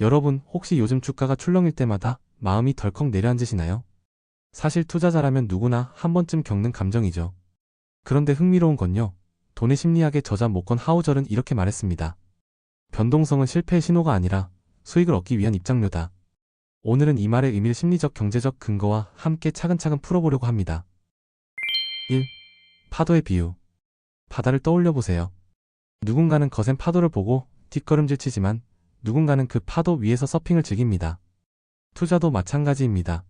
여러분 혹시 요즘 주가가 출렁일 때마다 마음이 덜컥 내려앉으시나요? 사실 투자자라면 누구나 한 번쯤 겪는 감정이죠. 그런데 흥미로운 건요. 돈의 심리학의 저자 모건 하우절은 이렇게 말했습니다. 변동성은 실패의 신호가 아니라 수익을 얻기 위한 입장료다. 오늘은 이 말의 의미를 심리적 경제적 근거와 함께 차근차근 풀어보려고 합니다. 1. 파도의 비유. 바다를 떠올려 보세요. 누군가는 거센 파도를 보고 뒷걸음질 치지만 누군가는 그 파도 위에서 서핑을 즐깁니다. 투자도 마찬가지입니다.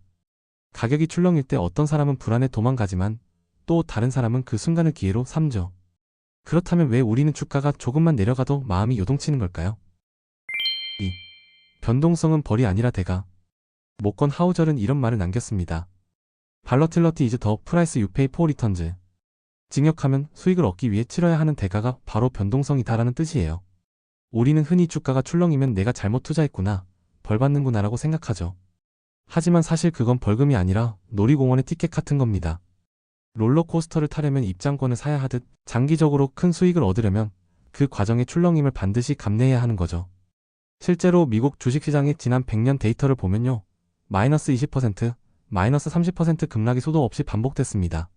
가격이 출렁일 때 어떤 사람은 불안에 도망가지만 또 다른 사람은 그 순간을 기회로 삼죠. 그렇다면 왜 우리는 주가가 조금만 내려가도 마음이 요동치는 걸까요? 2. 변동성은 벌이 아니라 대가. 모건 하우절은 이런 말을 남겼습니다. 발러틸러티 이즈 더 프라이스 유페이 포 리턴즈. 징역하면 수익을 얻기 위해 치러야 하는 대가가 바로 변동성이다라는 뜻이에요. 우리는 흔히 주가가 출렁이면 내가 잘못 투자했구나, 벌 받는구나라고 생각하죠. 하지만 사실 그건 벌금이 아니라 놀이공원의 티켓 같은 겁니다. 롤러코스터를 타려면 입장권을 사야 하듯 장기적으로 큰 수익을 얻으려면 그 과정의 출렁임을 반드시 감내해야 하는 거죠. 실제로 미국 주식시장의 지난 100년 데이터를 보면요. 마이너스 20%, 마이너스 30% 급락이 수도 없이 반복됐습니다.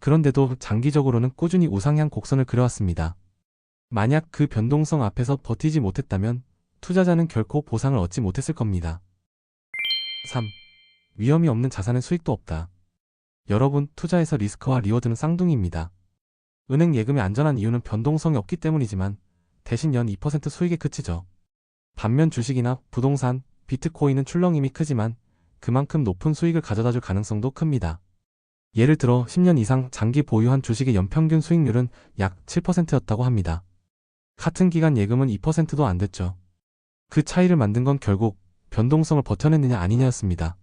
그런데도 장기적으로는 꾸준히 우상향 곡선을 그려왔습니다. 만약 그 변동성 앞에서 버티지 못했다면 투자자는 결코 보상을 얻지 못했을 겁니다. 3. 위험이 없는 자산은 수익도 없다. 여러분, 투자에서 리스크와 리워드는 쌍둥이입니다. 은행 예금이 안전한 이유는 변동성이 없기 때문이지만 대신 연 2% 수익에 그치죠. 반면 주식이나 부동산, 비트코인은 출렁임이 크지만 그만큼 높은 수익을 가져다 줄 가능성도 큽니다. 예를 들어 10년 이상 장기 보유한 주식의 연평균 수익률은 약 7%였다고 합니다. 같은 기간 예금은 2%도 안 됐죠. 그 차이를 만든 건 결국 변동성을 버텨냈느냐 아니냐였습니다.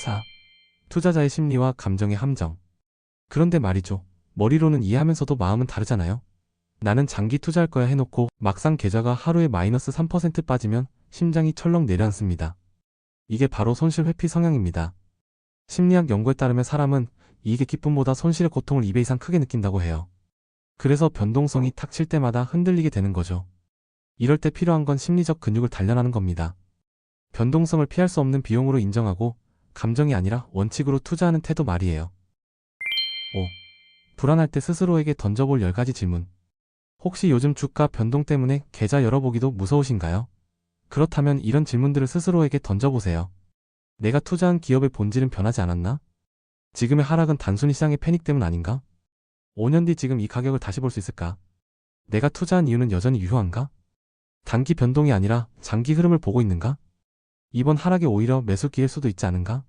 4. 투자자의 심리와 감정의 함정. 그런데 말이죠. 머리로는 이해하면서도 마음은 다르잖아요. 나는 장기 투자할 거야 해놓고 막상 계좌가 하루에 마이너스 3% 빠지면 심장이 철렁 내려앉습니다. 이게 바로 손실 회피 성향입니다. 심리학 연구에 따르면 사람은 이익의 기쁨보다 손실의 고통을 2배 이상 크게 느낀다고 해요. 그래서 변동성이 탁 칠 때마다 흔들리게 되는 거죠. 이럴 때 필요한 건 심리적 근육을 단련하는 겁니다. 변동성을 피할 수 없는 비용으로 인정하고 감정이 아니라 원칙으로 투자하는 태도 말이에요. 5. 불안할 때 스스로에게 던져볼 10가지 질문. 혹시 요즘 주가 변동 때문에 계좌 열어보기도 무서우신가요? 그렇다면 이런 질문들을 스스로에게 던져보세요. 내가 투자한 기업의 본질은 변하지 않았나? 지금의 하락은 단순히 시장의 패닉 때문 아닌가? 5년 뒤 지금 이 가격을 다시 볼 수 있을까? 내가 투자한 이유는 여전히 유효한가? 단기 변동이 아니라 장기 흐름을 보고 있는가? 이번 하락이 오히려 매수 기회일 수도 있지 않은가?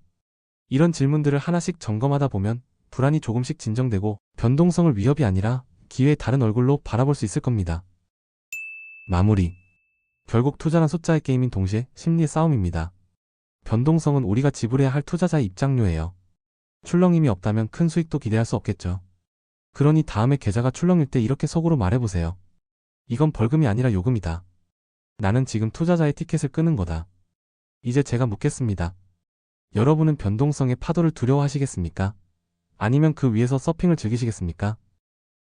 이런 질문들을 하나씩 점검하다 보면 불안이 조금씩 진정되고 변동성을 위협이 아니라 기회의 다른 얼굴로 바라볼 수 있을 겁니다. 마무리. 결국 투자란 숫자의 게임인 동시에 심리의 싸움입니다. 변동성은 우리가 지불해야 할 투자자의 입장료예요. 출렁임이 없다면 큰 수익도 기대할 수 없겠죠. 그러니 다음에 계좌가 출렁일 때 이렇게 속으로 말해보세요. 이건 벌금이 아니라 요금이다. 나는 지금 투자자의 티켓을 끄는 거다. 이제 제가 묻겠습니다. 여러분은 변동성의 파도를 두려워하시겠습니까? 아니면 그 위에서 서핑을 즐기시겠습니까?